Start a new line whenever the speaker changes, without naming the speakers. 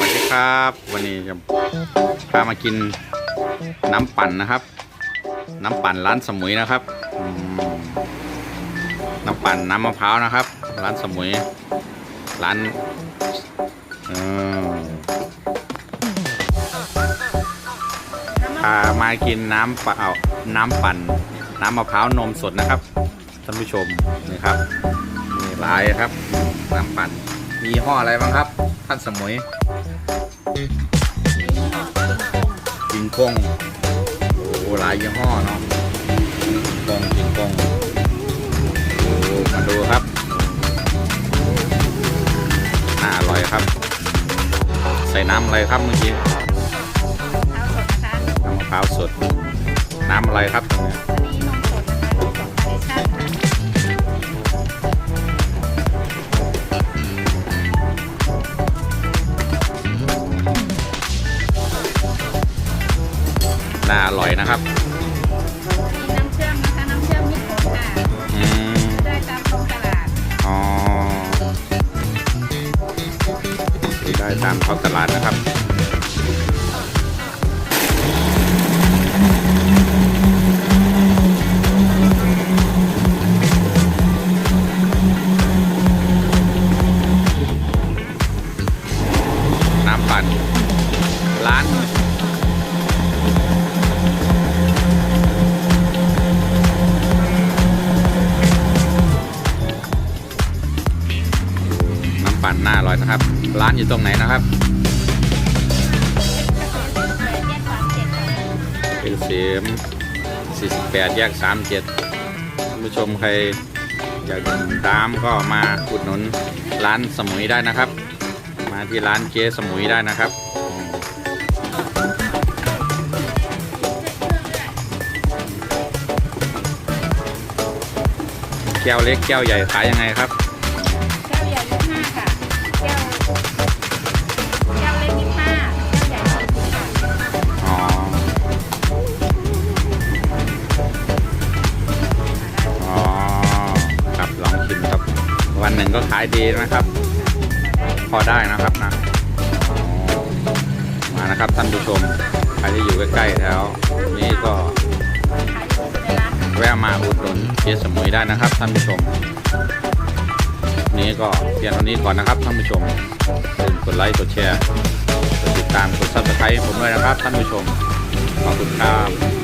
วัสดีครับ วันนี้จะพามากินน้ำปั่นนะครับ น้ำปั่นร้านสมุยนะครับน้ำปั่นน้ำมะพร้าวนะครับ ร้านสมุย ร้านพามากินน้ำเปล่าน้ำปั่น น้ำมะพร้าวนมสดนะครับท่านผู้ชมนี่ครับมีหลายครับน้ำปั่น มียี่ห้ออะไรบ้างครับ ท่านสมุยจิงกงโอ้โหหลายยี่ห้อเนาะจิงกงจิงกงโอ้มาดูครับน่าอร่อยครับ ใส่น้ำอะไรครับเมื่อกี้น้ำมะพร้าวสดน้ำอะไรครับตรงเนี้ย น่าอร่อยนะครับ
น้ำเชื่อมนะคะน้ำเชื่อมมิตรผลค่ะ
อืม
ได้ตามท้องตลาด
อ๋อซื้อได้ตามท้องตลาดนะครับ น่าอร่อยนะครับ ร้านอยู่ตรงไหนนะครับเป็นเสียม48แยก37ท่านผู้ชมใครอยากดื่มน้ำก็มาอุดหนุนร้านสมุยได้นะครับ มาที่ร้านเจ๊สมุยได้นะครับแก้วเล็กแก้วใหญ่ขายยังไงครับ
แก้วใหญ่ ก็
ขายดีนะครับ พอได้นะครับนะมานะครับท่านผู้ชมใครที่อยู่ใกล้ๆแถวนี้ก็แวะมาอุดหนุนเจ๊สมุยได้นะครับท่านผู้ชม นี้ก็เพียงเท่านี้ก่อนนะครับท่านผู้ชมอย่าลืมกดไลค์กดแชร์กดติดตามกดซับสไครต์ผมด้วยนะครับท่านผู้ชมขอบคุณครับ